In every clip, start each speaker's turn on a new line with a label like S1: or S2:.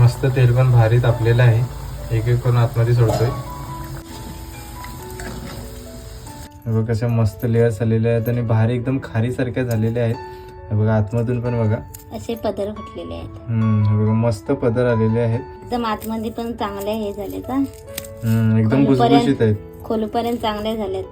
S1: मस्त तेल पण भारी तापलेलं आहे. एक एक करून आतमध्ये सोडतोय. बघा कशा मस्त लेअर्स आलेले आहेत आणि भारी एकदम खारी सारख्या झालेल्या आहेत. बघा आतमधून पण बघा.
S2: असे पदर फुटलेले आहेत.
S1: बघा मस्त पदर आलेले आहेत.
S2: एकदम आतमध्ये पण चांगले हे झाले का
S1: एकदम भुसभुशीत आहेत.
S2: खोलपर्यंत चांगले झालेत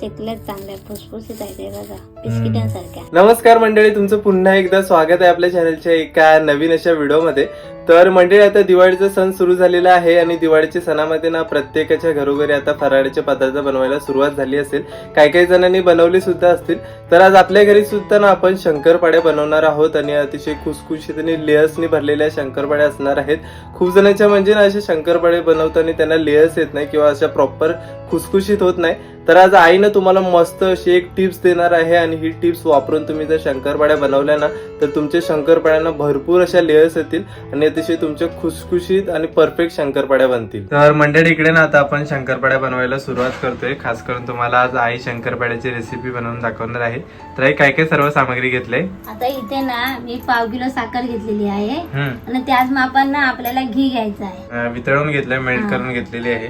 S2: शेकलेत चांगले फुसफुसीत हे बघा. बिस्किटांसारख्या.
S3: नमस्कार मंडळी तुमचं पुन्हा एकदा स्वागत आहे आपल्या चॅनलच्या एका नवीन अशा व्हिडिओमध्ये. तर मंडळी आता दिवाळीचा सण सुरू झालेला आहे आणि दिवाळीच्या सणामध्ये ना प्रत्येकाच्या घरोघरी आता फराळाचे पदार्थ बनवायला सुरुवात झाली असेल. काही काही जणांनी बनवली सुद्धा असतील. तर आज आपल्या घरी सुद्धा ना आपण शंकरपाड्या बनवणार आहोत आणि अतिशय खुसखुशीत आणि लेयर्सनी भरलेल्या शंकरपाड्या असणार आहेत. खूप जणांच्या म्हणजे ना असे शंकरपाडे बनवताना त्यांना लेयर्स येत नाही किंवा अशा प्रॉपर खुसखुशीत होत नाही. तर आज आईनं तुम्हाला मस्त अशी एक टिप्स देणार आहे आणि ही टिप्स वापरून तुम्ही जर शंकरपाड्या बनवल्या ना तर तुमच्या शंकरपाड्यांना भरपूर अशा लेयर्स येतील आणि अतिशय तुमच्या खुसखुशीत आणि परफेक्ट शंकरपाड्या बनतील. तर मंडळी इकडे ना आता आपण शंकरपाड्या बनवायला सुरुवात करतोय. खास करून तुम्हाला आज आई शंकरपाड्याची रेसिपी बनवून दाखवणार आहे. तर आई काय काय सर्व सामग्री घेतले?
S2: आता इथे ना मी पाव किलो साखर घेतलेली आहे. आणि त्याच मापान ना आपल्याला घी घ्यायचं आहे.
S1: वितळून घेतलंय मेल्ट. करून घेतलेली आहे.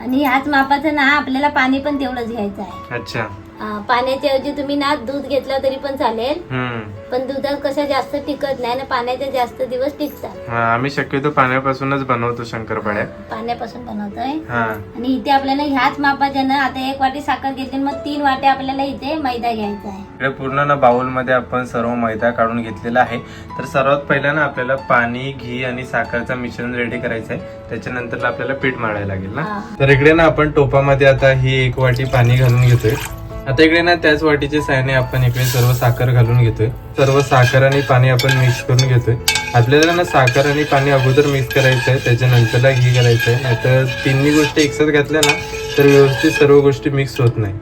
S2: आणि ह्याच मापाचं ना आपल्याला पाणी पण तेवढंच घ्यायचं आहे.
S1: अच्छा.
S2: पाण्याच्या ऐवजी तुम्ही ना दूध घेतलं तरी पण चालेल.
S1: हम्म.
S2: पण दुधात कसं जास्त टिकत नाही आणि पाण्याचे जास्त दिवस टिकतात.
S1: हा, आम्ही शक्यतो पाण्यापासूनच बनवतो शंकरपाड्या
S2: पाण्यापासून बनवतोय.
S1: हा.
S2: आणि इथे आपल्याला ह्याच मापाच्या ना आता एक वाटी साखर घेतली मग तीन वाटे आपल्याला इथे मैदा घ्यायचा आहे.
S1: पूर्ण ना बाउलमध्ये आपण सर्व मैदा काढून घेतलेला आहे. तर सर्वात पहिला ना आपल्याला पाणी घी आणि साखरचं मिश्रण रेडी करायचं आहे. त्याच्यानंतर आपल्याला पीठ मळायला लागेल ना. तर इकडे ना आपण टोपामध्ये आता ही एक वाटी पाणी घालून घेतोय. आता इकडे ना त्याच वाटीचे सायने आपण इकडे सर्व साखर घालून घेतोय. सर्व साखर आणि पाणी आपण मिक्स करून घेतोय. आपल्याला ना साखर आणि पाणी अगोदर मिक्स करायचं आहे त्याच्यानंतरला घी करायचं आहे नाहीतर तिन्ही गोष्टी एकसाथ घातल्या ना तर व्यवस्थित सर्व गोष्टी मिक्स होत नाही.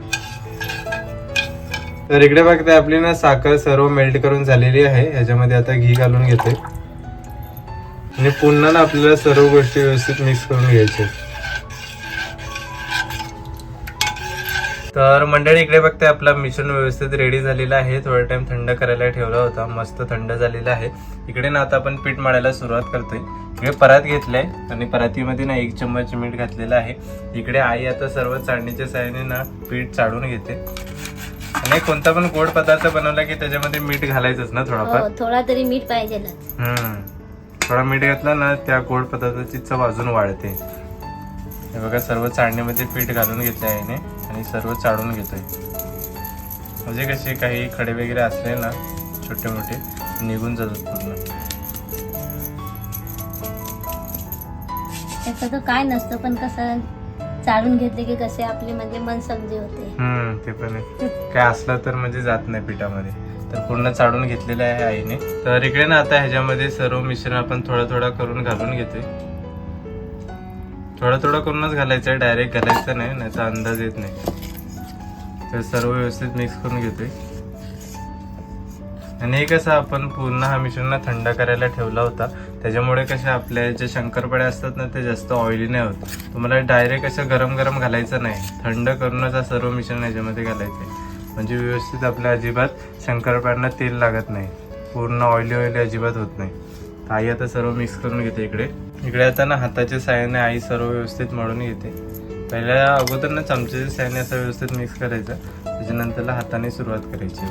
S1: तर इकडे बघते आपली ना साखर सर्व मेल्ट करून झालेली आहे. ह्याच्यामध्ये आता घी घालून घेते आणि पुन्हा ना आपल्याला सर्व गोष्टी व्यवस्थित मिक्स करून घ्यायच्या तर मंडळी इकडे बघते आपला मिश्रण व्यवस्थित रेडी झालेला आहे. थोडा टाइम थंड करायला ठेवला होता. मस्त थंड झालेला आहे. इकडे ना आता आपण पीठ मळायला सुरुवात करतोय. इकडे परात घेतलाय आणि परातीमध्ये ना एक चम्मच मीठ घातलेलं आहे. इकडे आई आता सर्व चाळणीच्या साहाय्याने ना पीठ चाळून घेते. आणि कोणता पण गोड पदार्थ बनवला की त्याच्यामध्ये मीठ घालायचंच ना थोडाफार?
S2: हो थोडा तरी मीठ पाहिजेलच
S1: हम्म. थोडा मीठ घातलं ना त्या गोड पदार्थाची चव अजून वाढते. हे बघा सर्व चाळणीमध्ये पीठ घालून घेतले आहे याने आणि सर्व चाळून घेतोय. म्हणजे कसे काही खडे वगैरे असले ना छोटे मोठे निघून जातात पूर्ण.
S2: काय नसतं पण कसं चाळून घेतले की कसे आपले म्हणजे मन समजे होते.
S1: हम्म ते पण काय असलं तर म्हणजे जात नाही पिठामध्ये. तर पूर्ण चाळून घेतलेलं आहे आईने. तर इकडे ना आता ह्याच्यामध्ये सर्व मिश्रण आपण थोडा थोडा करून घालून घेतोय. थोडं थोडं करूनच घालायचं आहे डायरेक्ट घालायचं नाही नाहीचा अंदाज येत नाही. तर सर्व व्यवस्थित मिक्स करून घेते आणि हे कसं आपण पूर्ण हा मिश्रण थंड करायला ठेवला होता. त्याच्यामुळे कसे आपल्या जे शंकरपड्या असतात ना ते जास्त ऑइली नाही होत. तुम्हाला डायरेक्ट असं गरम गरम घालायचं नाही. थंड करूनच हा सर्व मिश्रण याच्यामध्ये घालायचं आहे म्हणजे व्यवस्थित आपल्या अजिबात शंकरपाड्यांना तेल लागत नाही. पूर्ण ऑइली ऑइली अजिबात होत नाही. आई आता सर्व मिक्स करून घेते इकडे. इकडे आता ना हाताच्या साह्याने आई सर्व व्यवस्थित मळून घेते. पहिल्या अगोदर ना चमच्याच्या साह्याने असं व्यवस्थित मिक्स करायचं त्याच्यानंतरला हाताने सुरुवात करायची.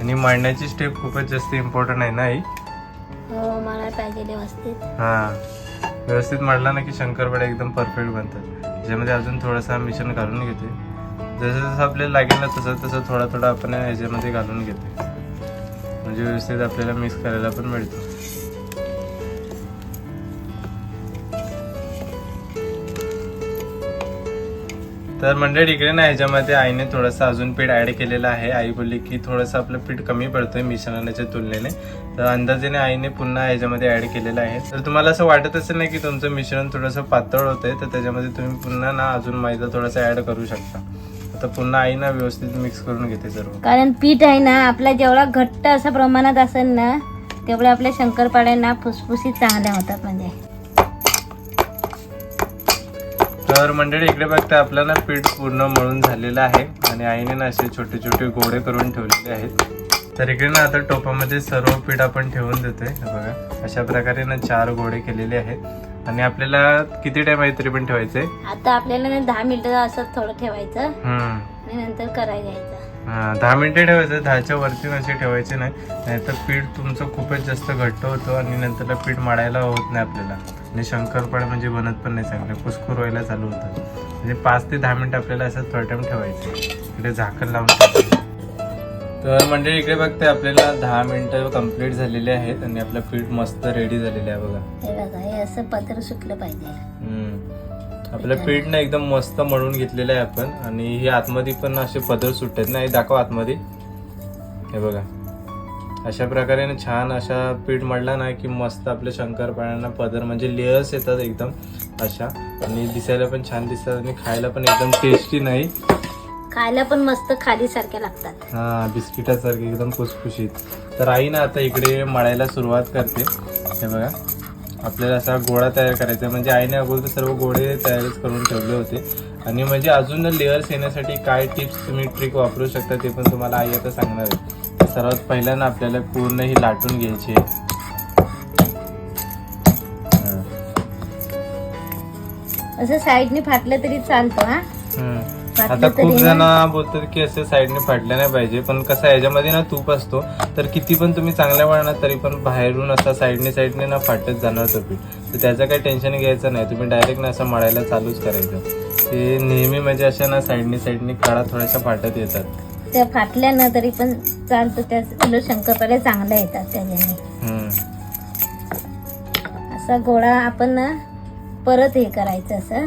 S1: आणि मळण्याची स्टेप खूपच जास्त इम्पॉर्टंट आहे ना आई?
S2: हो
S1: हा. व्यवस्थित मळला ना की शंकरपाड्या एकदम परफेक्ट बनतात. त्याच्यामध्ये अजून थोडंसं मिश्रण घालून घेते. जसं जसं आपल्याला लागेल ना तसं तसं थोडा थोडा आपण ह्याच्यामध्ये घालून घेते. म्हणजे व्यवस्थित आपल्याला मिक्स करायला पण मिळतो. तर मंडळी इकडे ना ह्याच्यामध्ये आईने थोडंसं अजून पीठ ऍड केलेलं आहे. आई बोलली की थोडंसं आपलं पीठ कमी पडतोय मिश्रणाच्या तुलनेने. तर अंदाजेने आईने पुन्हा ह्याच्यामध्ये ऍड केलेलं आहे. तर तुम्हाला असं वाटत असेल ना की तुमचं मिश्रण थोडंसं पातळ होतंय तर त्याच्यामध्ये तुम्ही पुन्हा ना अजून मैदा थोडासा ऍड करू शकता. आता पुन्हा आई ना व्यवस्थित मिक्स करून घेते सर्व.
S2: कारण पीठ आहे ना आपला जेवढा घट्ट असं प्रमाणात असेल ना तेवढ्या आपल्या शंकरपाड्यांना फुसफुसीत चांगल्या होतात म्हणजे.
S1: तर मंडळी इकडे बघता आपलं ना पीठ पूर्ण मळून झालेलं आहे आणि आईने ना असे छोटे छोटे गोळे करून ठेवलेले आहेत. तर इकडे ना आता टोपामध्ये सर्व पीठ आपण ठेवून देतोय. बघा अशा प्रकारे ना चार गोळे केलेले आहेत. आणि आपल्याला किती टाइम आहे तरी पण ठेवायचंय?
S2: आता आपल्याला ना दहा मिनिटं असं थोडं ठेवायचं. आणि नंतर करायला घ्यायचं
S1: दहा मिनिटे ठेवायचं दहाच्या वरती असे ठेवायचे नाही. नाहीतर पीठ तुमचं खूपच जास्त घट्ट होतं आणि नंतरला पीठ माडायला होत नाही आपल्याला. आणि शंकरपाळ म्हणजे बनत पण नाही चांगले कुसकुर व्हायला चालू होतं. म्हणजे पाच ते दहा मिनिटं आपल्याला असं थोडा टाइम ठेवायचं. इकडे झाकण लावून. तर म्हणजे इकडे बघते आपल्याला दहा मिनिटं कंप्लीट झालेले आहेत आणि आपलं पीठ मस्त रेडी झालेलं आहे बघा.
S2: हे बघा हे असं पत्र सुकलं पाहिजे.
S1: हम्म. आपलं पीठ ना एकदम मस्त मळून घेतलेलं आहे आपण. आणि हे आतमध्ये पण असे पदर सुटतात ना हे दाखव आतमध्ये. हे बघा. अशा प्रकारे ना छान अशा पीठ मळला ना की मस्त आपल्या शंकरपाळ्यांना पदर म्हणजे लेयर्स येतात एकदम अशा. आणि दिसायला पण छान दिसतात आणि खायला पण एकदम टेस्टी नाही.
S2: खायला पण मस्त खाली सारख्या लागतात.
S1: हा बिस्किटासारखे एकदम खुसखुशीत. तर आई ना आता इकडे मळायला सुरुवात करते. हे बघा. आपल्याला असा गोळा तयार करायचा आहे. म्हणजे आईने अगोदर सर्व गोळे तयारच करून ठेवले होते आणि म्हणजे अजून लेअर्स येण्यासाठी काय टिप्स तुम्ही ट्रिक वापरू शकता ते पण तुम्हाला आई आता सांगणार आहे तर सर्वात पहिल्यांदा आपल्याला पूर्ण ही लाटून घ्यायची आहे.
S2: असं साईडने फाटलं तरी चालतं हा
S1: आता खूप जण. बोलतात की असे साईडने फाटले नाही पाहिजे पण कसं आहे, याच्यामध्ये ना तूप असतो. तर किती पण तुम्ही चांगल्या वळणार तरी पण बाहेरून असा साईडने साईडने ना फाटत जाणार तो पीठ. तर त्याचं काही टेन्शन घ्यायचं नाही. तुम्ही डायरेक्ट ना असं मळायला चालूच करायचं. ते नेहमी म्हणजे अशा ना साईडने साईडने काळा थोड्याशा फाटत येतात.
S2: त्या फाटल्या ना तरी पण चालतं. त्या उलट चांगल्या येतात त्याच्याने. असा गोळा आपण ना परत हे करायचं असं.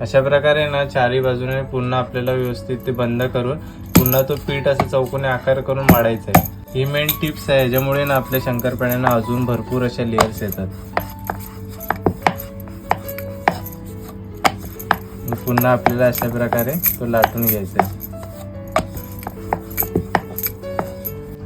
S1: अशा प्रकारे ना चारी बाजूने पुन्हा आपल्याला व्यवस्थित ते बंद करून पुन्हा तो पीठ असं चौकोनी आकार करून वाढायचा आहे ही मेन टिप्स आहे. याच्यामुळे ना आपल्या शंकरपाण्यांना अजून भरपूर अशा लेयर्स येतात. पुन्हा आपल्याला अशा प्रकारे तो लाटून घ्यायचा आहे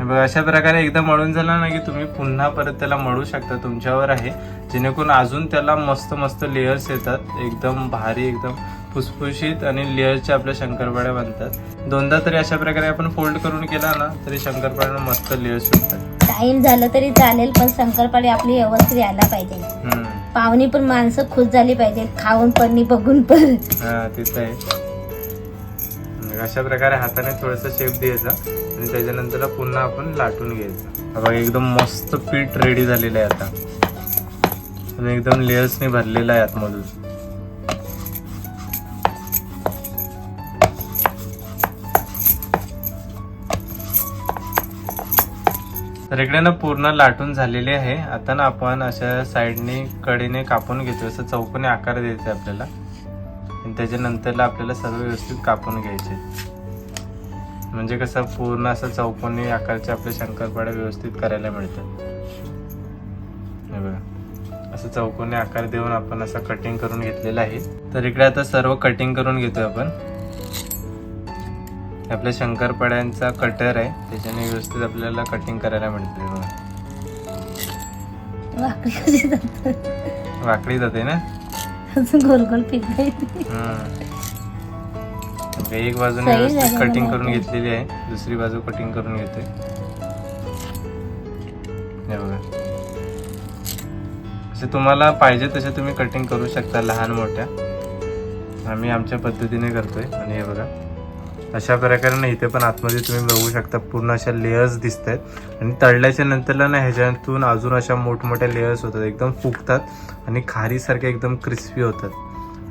S1: बघा अशा प्रकारे एकदा मळून झाला ना की तुम्ही पुन्हा परत त्याला मळू शकता. तुमच्यावर आहे. जेणेकरून अजून त्याला मस्त मस्त लेयर्स येतात. एकदम भारी एकदम फुसफुशीत आणि लेयरच्या आपल्या शंकरपाड्या बनतात. दोनदा तरी अशा प्रकारे आपण फोल्ड करून केला ना तरी शंकरपाड्यांना मस्त लेयर्स सुटतात
S2: टाइम झालं तरी चालेल पण शंकरपाळे आपली व्यवस्थित यायला पाहिजे. पाहुणी पण माणसं खुश झाली पाहिजे खाऊन पण बघून पण.
S1: हा तेच आहे. अशा प्रकारे हाताने थोडासा शेप द्यायचा आणि त्याच्यानंतर पुन्हा आपण लाटून घ्यायचं. बघा एकदम मस्त पीठ रेडी झालेलं आहे आता. आणि एकदम लेअर्सने भरलेला आहे आतमधून. तर इकडे ना पूर्ण लाटून झालेली आहे. आता ना आपण अशा साईडने कडेने कापून घेतो असं चौकोनी आकार द्यायचा आपल्याला. आणि त्याच्यानंतरला आपल्याला सर्व व्यवस्थित कापून घ्यायचे म्हणजे कसं पूर्ण असं चौकोनी आकारचे आपले शंकरपाड्या व्यवस्थित करायला मिळतात. असं चौकोनी आकार देऊन आपण असं कटिंग करून घेतलेलं आहे. तर इकडे आता सर्व कटिंग करून घेतोय आपण. आपल्या शंकरपाड्यांचा कटर आहे. त्याच्याने व्यवस्थित आपल्याला कटिंग करायला मिळते
S2: वाकडी जातं.
S1: ना?
S2: गोल गोल
S1: एक बाजूने व्यवस्थित कटिंग करून. घेतलेली आहे. दुसरी बाजू कटिंग करून घेते असे तुम्हाला पाहिजे तसे तुम्ही कटिंग करू शकता लहान मोठ्या. आम्ही आमच्या पद्धतीने करतोय. आणि हे बघा. अशा प्रकारे ना इथे पण आतमध्ये तुम्ही बघू शकता पूर्ण अशा लेयर्स दिसत आहेत आणि तळल्याच्या नंतरला ना ह्याच्यातून अजून अशा मोठमोठ्या लेयर्स होतात. एकदम फुगतात आणि खारीसारखे एकदम क्रिस्पी होतात.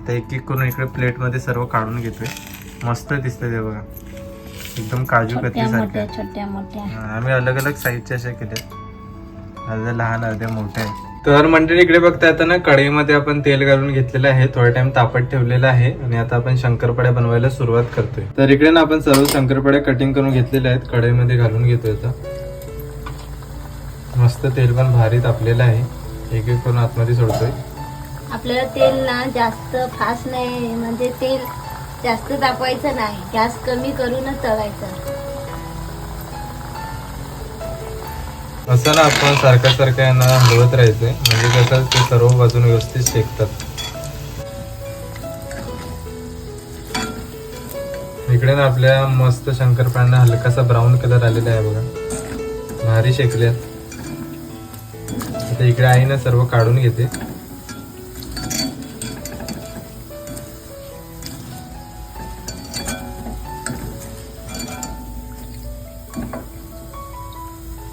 S1: तर एक एक करून इकडे प्लेटमध्ये सर्व काढून घेतोय. मस्त दिसतंय ते बघा. एकदम काजू
S2: छोट्या
S1: कतली
S2: मोठ्या
S1: सारखे
S2: छोट्या मोठ्या.
S1: आम्ही अलग अलग साईजच्या अशा केल्या अर्ध्या लहान अर्ध्या मोठ्या. आहेत तर मंडळी इकडे बघता आता ना कढईमध्ये आपण तेल घालून घेतलेलं आहे. थोडा टाइम तापत ठेवलेलं आहे आणि आता आपण शंकरपाड्या बनवायला सुरुवात करतोय. तर इकडे ना आपण सर्व शंकरपाड्या कटिंग करून घेतलेल्या आहेत. कढईमध्ये घालून घेतोय आता. मस्त तेल पण भारी तापलेलं आहे. एक एक करून आतमध्ये सोडतोय.
S2: आपल्याला तेल ना जास्त फास्ट नाही म्हणजे तेल जास्त तापवायचं नाही. गॅस कमी करूनच तळायचं.
S1: असं ना आपण सारख्या सारख्या यांना हलवत राहायचंय म्हणजे कसं ते सर्व बाजून व्यवस्थित शेकतात. इकडे ना आपल्या मस्त शंकरपाळ्यांना हलकासा ब्राऊन कलर आलेला आहे बघा. भारी शेकल्यात आता इकडे आई ना सर्व काढून घेते.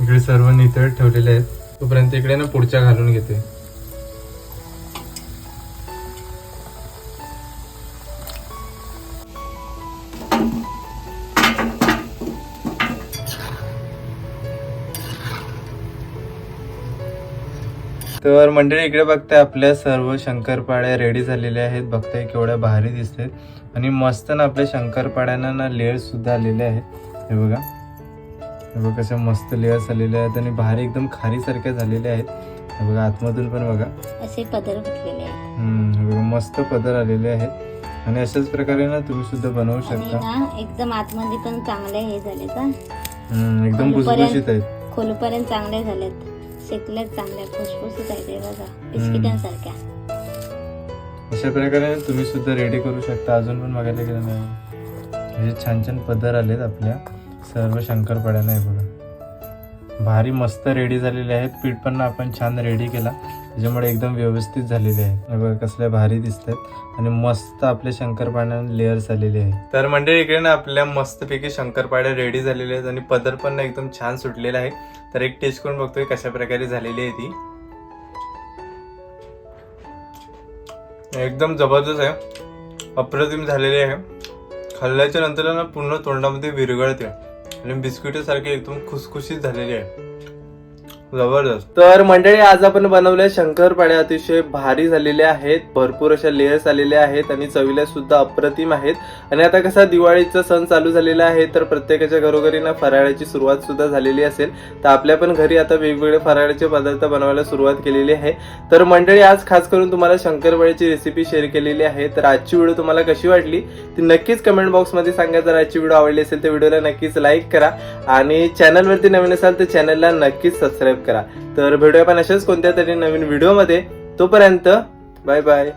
S1: इकडे सर्व नितळ ठेवलेले आहेत. तोपर्यंत इकडे ना पुढच्या घालून घेते. तर मंडळी इकडे बघताय आपल्या सर्व शंकरपाड्या रेडी झालेल्या आहेत. बघताय केवढ्या भारी दिसतात आणि मस्त ना आपल्या शंकरपाड्यांना ना लेळ सुद्धा आलेले आहेत. हे बघा. बघा कशा मस्त लेअर्स आलेले आहेत आणि भारी एकदम खारीसारख्या झालेल्या आहेत. बघा आतमधून पण बघा.
S2: असे पदर फुटलेले आहेत.
S1: हे मस्त पदर आलेले आहेत. आणि अशाच प्रकारे ना तुम्ही सुद्धा बनवू शकता.
S2: एकदम आतमध्ये पण चांगले हे झाले का
S1: एकदम भुसभुशीत आहेत.
S2: खोलपर्यंत चांगले झालेत. शेकलेत चांगल्या फुसफुसीत आहेत बघा. बिस्किटांसारख्या.
S1: अशा प्रकारे तुम्ही सुद्धा रेडी करू शकता. अजून पण बघायला गेलं नाही. हे छान छान पदर आलेत आपल्या. सर्व शंकरपाड्यांना आहे बघा. भारी मस्त रेडी झालेले आहेत. पीठ पण आपण छान रेडी केला. त्याच्यामुळे एकदम व्यवस्थित झालेले आहेत. बघा कसल्या भारी दिसत आहेत आणि मस्त आपल्या शंकरपाड्यांना लेअर्स आलेले आहेत. तर मंडळी इकडे ना आपल्या मस्तपैकी शंकरपाड्या रेडी झालेल्या आहेत आणि पदर पण ना एकदम छान सुटलेला आहे. तर एक टेस्ट करून बघतोय कशा प्रकारे झालेली आहे ती. एकदम जबरदस्त आहे. अप्रतिम झालेली आहे. खाल्ल्याच्या नंतर ना पूर्ण तोंडामध्ये विरघळते. आणि बिस्किट सारखे एकदम खुसखुशीत झालेली आहे. जबरदस्त.
S3: तर मंडळी आज आपण बनवल्या शंकरपाड्या अतिशय भारी झालेल्या आहेत. भरपूर अशा लेयर्स आलेल्या आहेत आणि चवीला सुद्धा अप्रतिम आहेत. आणि आता कसा दिवाळीचा सण चालू झालेला आहे तर प्रत्येकाच्या घरोघरी ना फराळाची सुरुवात सुद्धा झालेली असेल. तर आपल्या पण घरी आता वेगवेगळे फराळाचे पदार्थ बनवायला सुरुवात केलेली आहे. तर मंडळी आज खास करून तुम्हाला शंकरपाळ्याची रेसिपी शेअर केलेली आहे. तर आजची व्हिडिओ तुम्हाला कशी वाटली ती नक्कीच कमेंट बॉक्समध्ये सांगा. जर आजची व्हिडिओ आवडली असेल तर व्हिडिओला नक्कीच लाईक करा. आणि चॅनलवरती नवीन असाल तर चॅनलला नक्कीच सबस्क्राईब करा. तर भेटूया पण अशाच कोणत्या तरी नवीन व्हिडिओमध्ये तोपर्यंत बाय बाय